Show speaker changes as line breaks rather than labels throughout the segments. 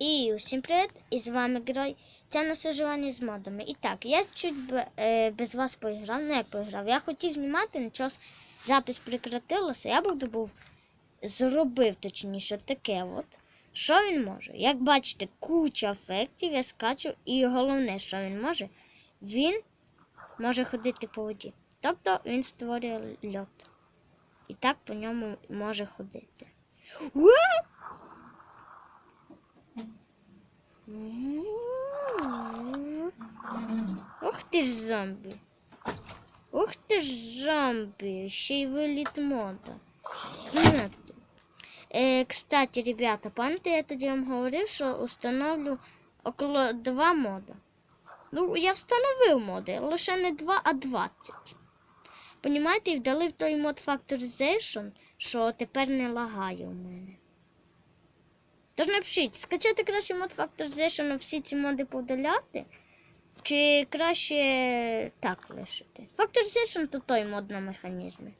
І усім привіт! І з вами Герой. Це на з модами. І так, я чуть е, без вас поіграв, ну як поіграв. Я хотів знімати, нічого с- запис прекратилося. Я був був зробив точніше таке от. Що він може? Як бачите, куча ефектів я скачу, і головне, що він може, він може ходити по воді. Тобто він створює льот. І так по ньому може ходити. Ух ти ж зомбі. Ух ти ж зомбі. Ще й виліт мода. Е, кстати, ребята, пам'ятаєте, я тоді вам говорив, що установлю около 2 мода. Ну, я встановив моди, лише не 2, а 20. Понімаєте, і вдали в той мод Factorization, що тепер не лагає у мене. Тож напишіть, скачати краще мод Factorization, всі ці моди повдаляти, чи краще так лишити. Factorization то той мод на механізмі.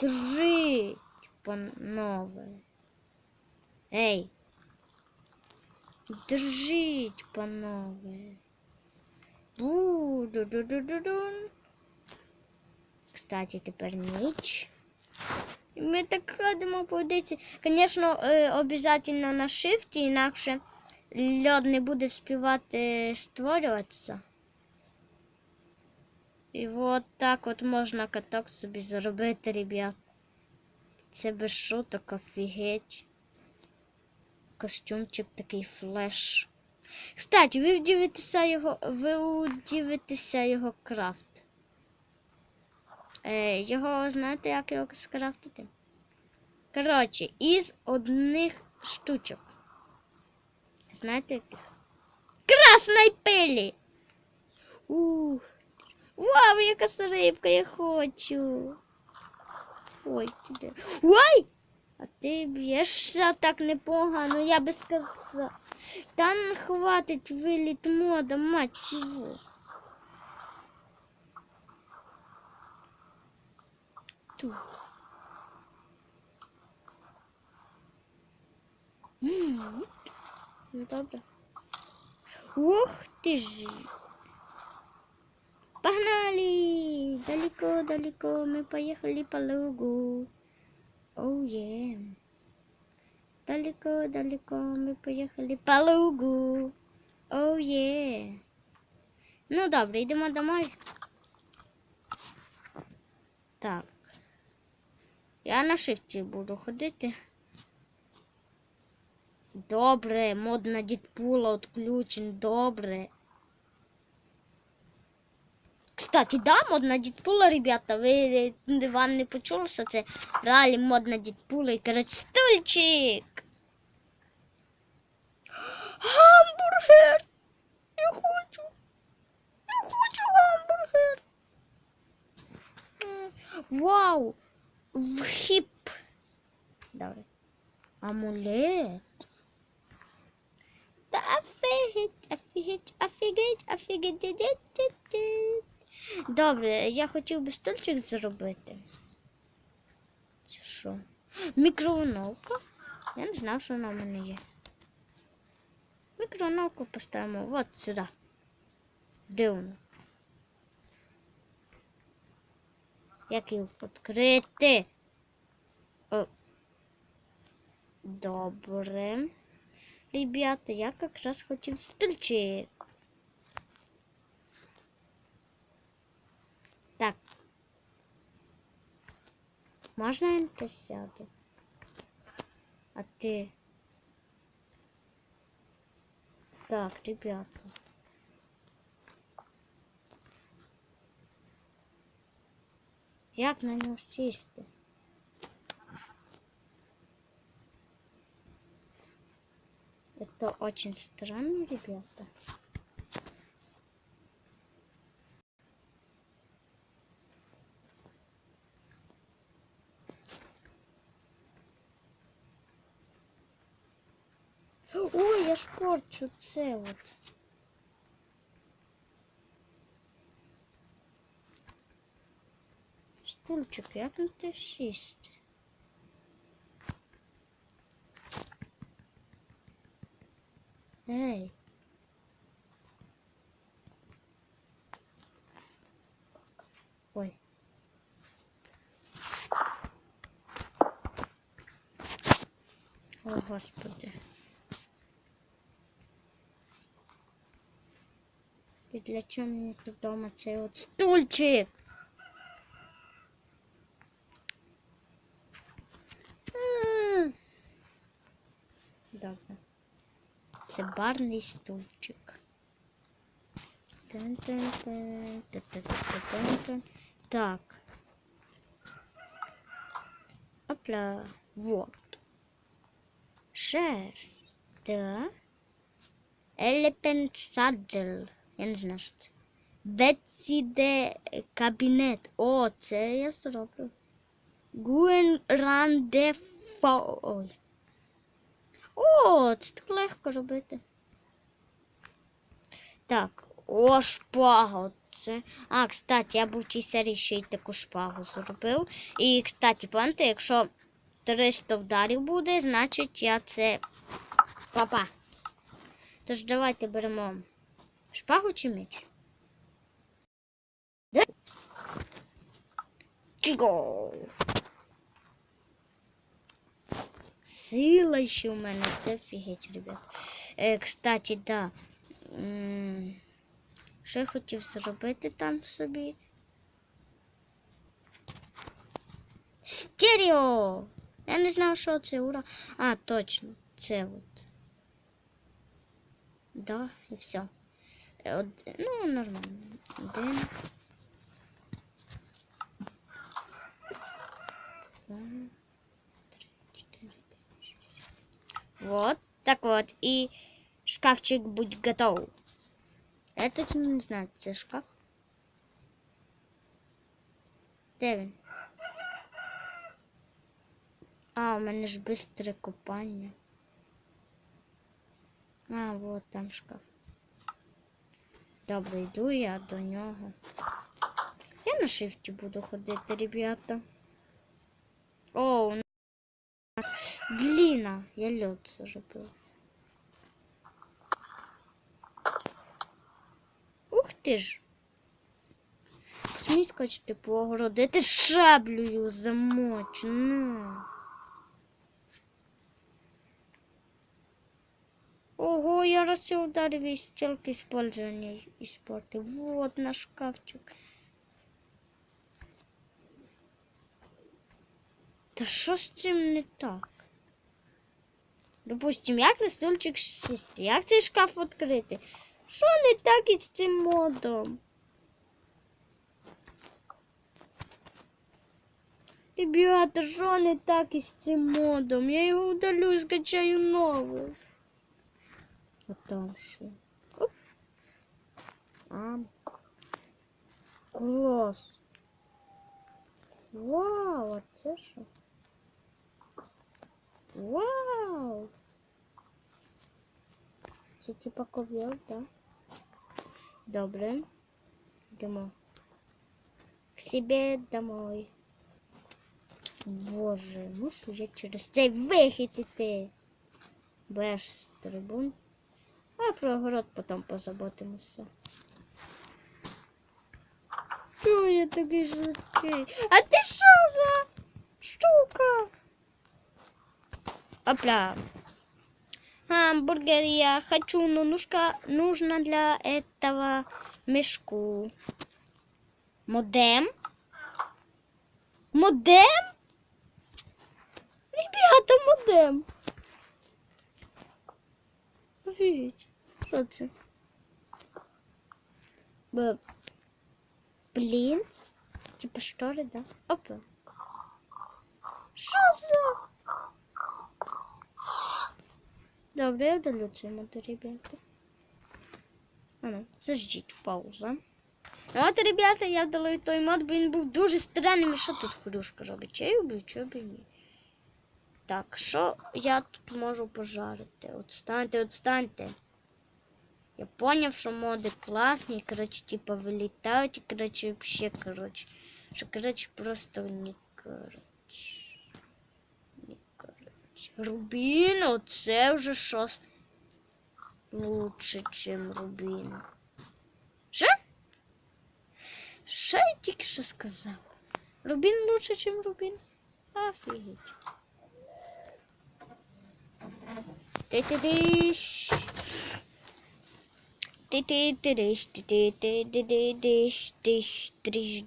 Держіть, панове. Ей. Держіть, панове. Бу-ду-ду-ду-ду-дун. Кстати, тепер ніч. Ми так ходимо по водиці. Звісно, е, обов'язково на шифті, інакше льод не буде співати створюватися. І от так от можна каток собі зробити, ребят. Це без шуток, офігеть. Костюмчик такий флеш. Кстати, ви вдивитеся його, ви удивитеся його крафт. Е, його знаєте, як його скрафтити? Коротше, із одних штучок. Знаєте яких? Красної пилі! Ух. Вау, яка рибка, я хочу. Ой, ти де? Ой! А ти б'єшся так непогано, я би сказав. Та не хватить виліт мода, мать його. Тух. М. Ну, добре. Ух ты ж. Погнали! Далеко-далеко мы поехали по лугу. Оу е. Далеко-далеко мы поехали по лугу. Оу е. Ну добре, йдемо домой. Так. Я на шифті буду ходити. Добре, мод на Дідпула відключен, добре. Кстати, да, мод на Дідпула, ребята, ви вам не почулося, це реалі мод на Дідпула і коротше стульчик. Гамбургер! Я хочу! Я хочу гамбургер! Вау! Вхіп! Добре. Амулет. Та офігеть, офігеть, офігеть, офігеть. Добре, я хотів би стульчик зробити. Це що? Мікроволновка? Я не знав, що вона в мене є. Мікроволновку поставимо от сюди. Де вона? Як її відкрити? О. Добре. Ребята, я якраз хотів стільчик. Так. Можна я не сяду? А ти? Так, ребята. Як на нього сісти? Это очень странно, ребята. Ой, я ж це от. Стульчик, як на те сісти? Ей. Ой. О, Господи. І для чого мені тут вдома цей от стульчик? М. Добре. Це барний стульчик. Так. Опля. Вот. Шерсть. Да. Elephant. Я не знаю, що це. Бетсі кабінет. О, це я зроблю. Гуен ранде фо... Ой. О, це так легко робити. Так, о, шпага. Це. А, кстати, я був в тій серії ще й таку шпагу зробив. І, кстати, пам'ятаєте, якщо 300 вдарів буде, значить я це. Папа. Тож давайте беремо шпагу чи меч. Чого? Сила ще у мене, це офігеть, ребят. Е, кстати, да. Що я хотів зробити там собі? Стерео! Я не знав, що це ура. А, точно, це от. Да, і все. Е, Од... Ну, нормально. Один. Вот. Так вот. И шкафчик будь готов. Я точно не знаю, це шкаф. Де він? А, у мене ж бистре купання. А, вот там шкаф. Добре, йду я до нього. Я на шифті буду ходити, ребята. О. Блін, я льот зробив. Ух ти ж. Смій скачати по огородити шаблею замочу. На. Ого, я раз все ударив и стелки использования испортил. Вот наш шкафчик. Та що з цим не так? Допустим, як на стульчик сісти? Як цей шкаф відкрити? Що не так із цим модом? Ребята, що не так із цим модом? Я його удалю і скачаю новий. А там що? Оп. А. Клас. Вау, а це що? Вау! Це типа ковер, да? Добре. Йдемо. К себе домой. Боже, мушу я через цей вихід іти. Бо я ж стрибун. А про огород потім позаботимося. Чого я такий швидкий? А ти що за штука? Опля. Хамбургер я хочу, но нужка, нужно для этого мешку. Модем? Модем? Ребята, модем. Офігеть. Що це? Б... Блін. Типа штори, да? Опа. Що за? Добре, я вдалю цей мод, ребята. А ну, заждіть, пауза. Ну от, ребята, я вдалю той мод, бо він був дуже странним. І що тут хрюшка робить? Я її вбив, чи б і ні? Так, що я тут можу пожарити? Отстаньте, отстаньте. Я поняв, що моди класні, коротше, типа вилітають, і, коротше, вообще, коротше. Що, коротше, просто не, коротше. Рубін, оце вже щось. лучше, чим Рубін. Що? Що я тільки що сказав? Рубін лучше, чим Рубін? Офігеть. Ти-ти-диш. Ти-ти-ти-диш, ти-ти-ти-ди-ди-диш, диш, дриш,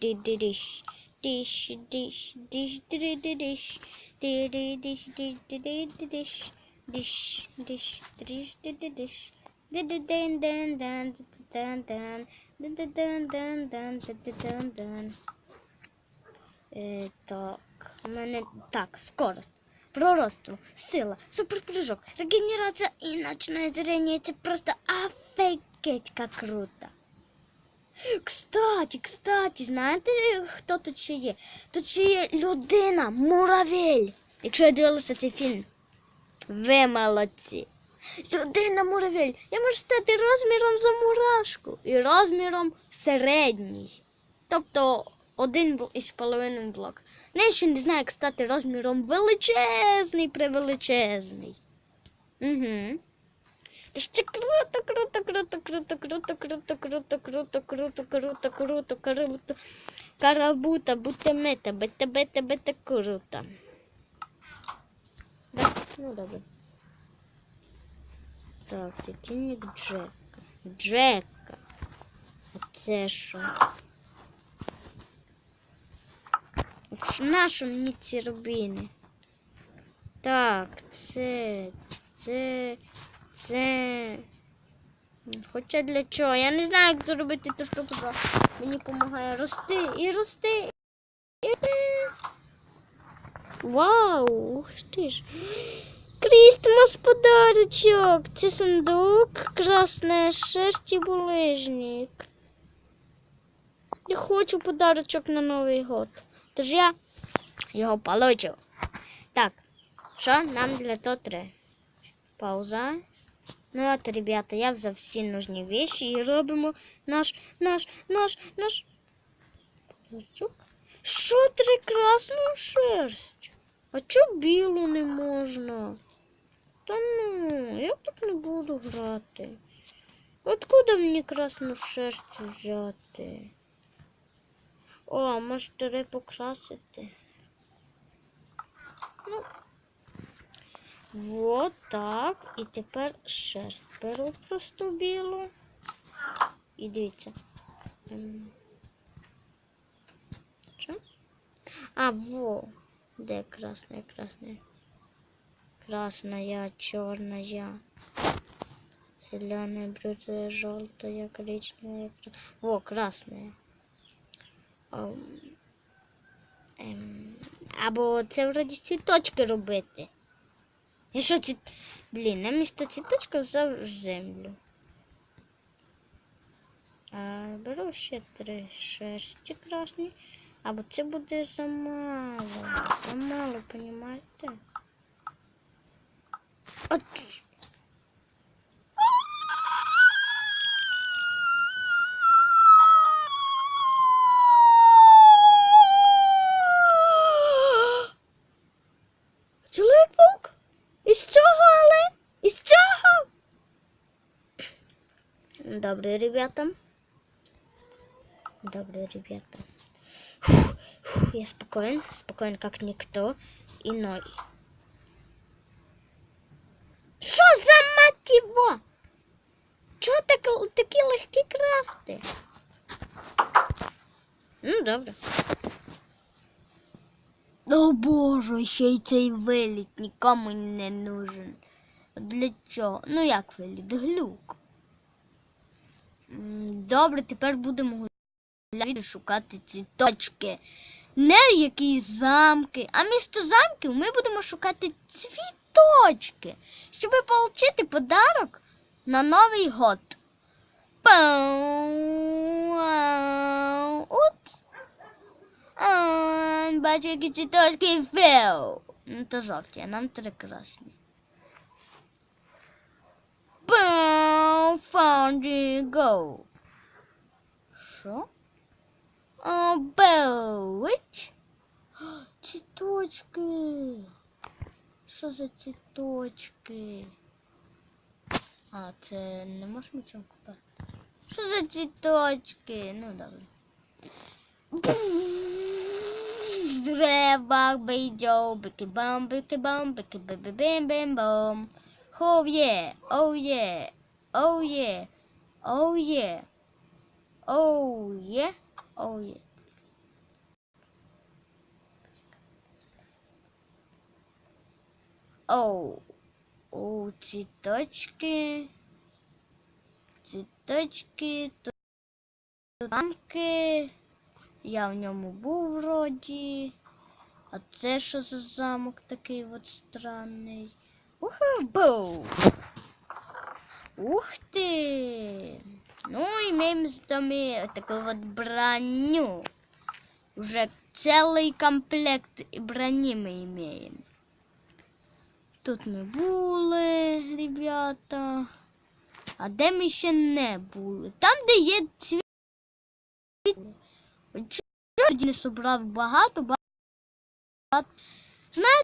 ди-ди-диш. Диш, диш, диш. Диш, диш, ди-ди-дан-дан. Е, Так, у мене так, скорость. Проросту, сила, суперпрыжок, регенерация и ночное зрение. Это просто офигеть как круто. Кстати, кстати, знаєте, хто тут ще є? Тут ще є людина, муравель. Якщо я дивилася цей фільм. Ви молодці. Людина муравель. Я можу стати розміром за мурашку і розміром середній. Тобто один із половиною блок. Ну, я ще не знаю, як стати розміром величезний, превеличезний. Угу. Тож це круто, круто, круто, круто, круто, круто, круто, круто, круто, круто, круто, круто. Карабута, бута мета, бета, бета, бета, круто. Да, ну добре. Так, світильник Джека. Джека. А це що? Якщо Нащо мені ці рубіни? Так, це, це, це. Хоча для чого? Я не знаю, як зробити ту штуку, що мені допомагає рости і рости. І... Вау! Ух ти ж! Крістмас подарочок! Це сундук, красная шерсть і булижник. Я хочу подарочок на Новий год. Тож я його получу. Так, що нам для того треба? Пауза. Ну от, ребята, я взяв всі нужні вещи і робимо наш, наш, наш, наш. Три красну шерсть? А чого білу не можна? Та ну, я так не буду грати. Откуда мені красну шерсть взяти? О, може три покрасити? Ну. Вот так. І тепер шерсть беру просто білу. І дивіться. Що? А, во. Де красная, красная? Красная, черная, зеленая, брюзовая, желтая, коричневая. Во, красная. Або це вроді цвіточки робити. І що ці... Блін, на місто цвіточка взяв землю. А, беру ще три шерсті красні. Або це буде замало. Замало, понімаєте? От. Добре, ребята. Добре, ребята. Фух, фух, я спокоен, спокоен как никто иной. Що за мать його? Чого так, такі легкі крафти? Ну, добре. О боже, ще й цей виліт нікому не нужен. Для чого? Ну як виліт? Глюк. Добре, тепер будемо гуляти шукати цвіточки. Не якісь замки, а місто замків ми будемо шукати цвіточки, щоб отримати подарок на Новий год. Упс. Бачу, які цвіточки фео. Ну, то жовті, а нам три красні. Found you, go що? Белич. Ціточки. Що за ціточки? А, це не можеш нічим купити. Що за ціточки? Ну добре. Треба бейджо, бики бам, бики бам, бики бі бім бім бом. Хо є, о є, о є, о є oh yeah, oh yeah. Оу, о, цвіточки, цвіточки, тут замки. Я в ньому був вроді. А це що за замок такий от странний? Уху, боу! Ух ти! Ну, имеем с вами такую вот броню. Уже целый комплект брони мы имеем. Тут ми були, ребята. А де ми ще не були? Там, де є цвіт. Чого тоді не собрав багато, багато. Знаєте?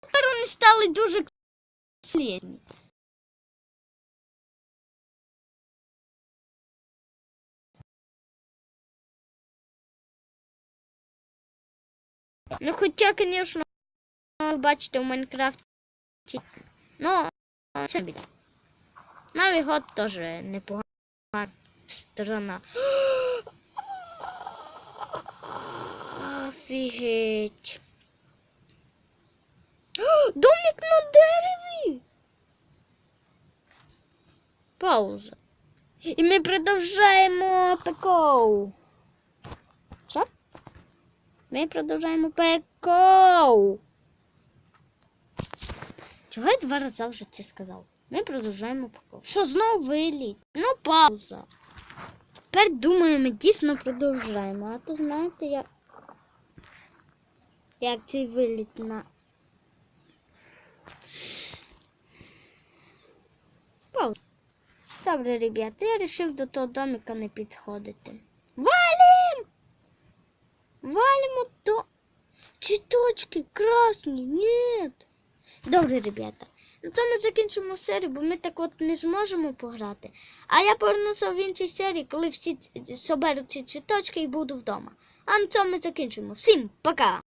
Тепер вони стали дуже слідні. Ну, хоча, звісно, ви бачите в Майнкрафті. Ну, це біда. Новий год теж непогана сторона. Офігеть. Домик на дереві. Пауза. І ми продовжаємо пекоу. Що? Ми продовжуємо пекоу. Чого я два рази вже це сказав? Ми продовжуємо пекоу. Що знову виліт? Ну, пауза. Тепер думаю, ми дійсно продовжуємо. А то знаєте, як, як цей виліт на. Добре, ребята, я вирішив до того домика не підходити. Валим! Валимо до цвіточки красні. Ні. Добре, ребята. На цьому закінчимо серію, бо ми так от не зможемо пограти. А я повернуся в іншій серії, коли всі соберуть ці цвіточки і буду вдома. А на цьому закінчимо. Всім пока!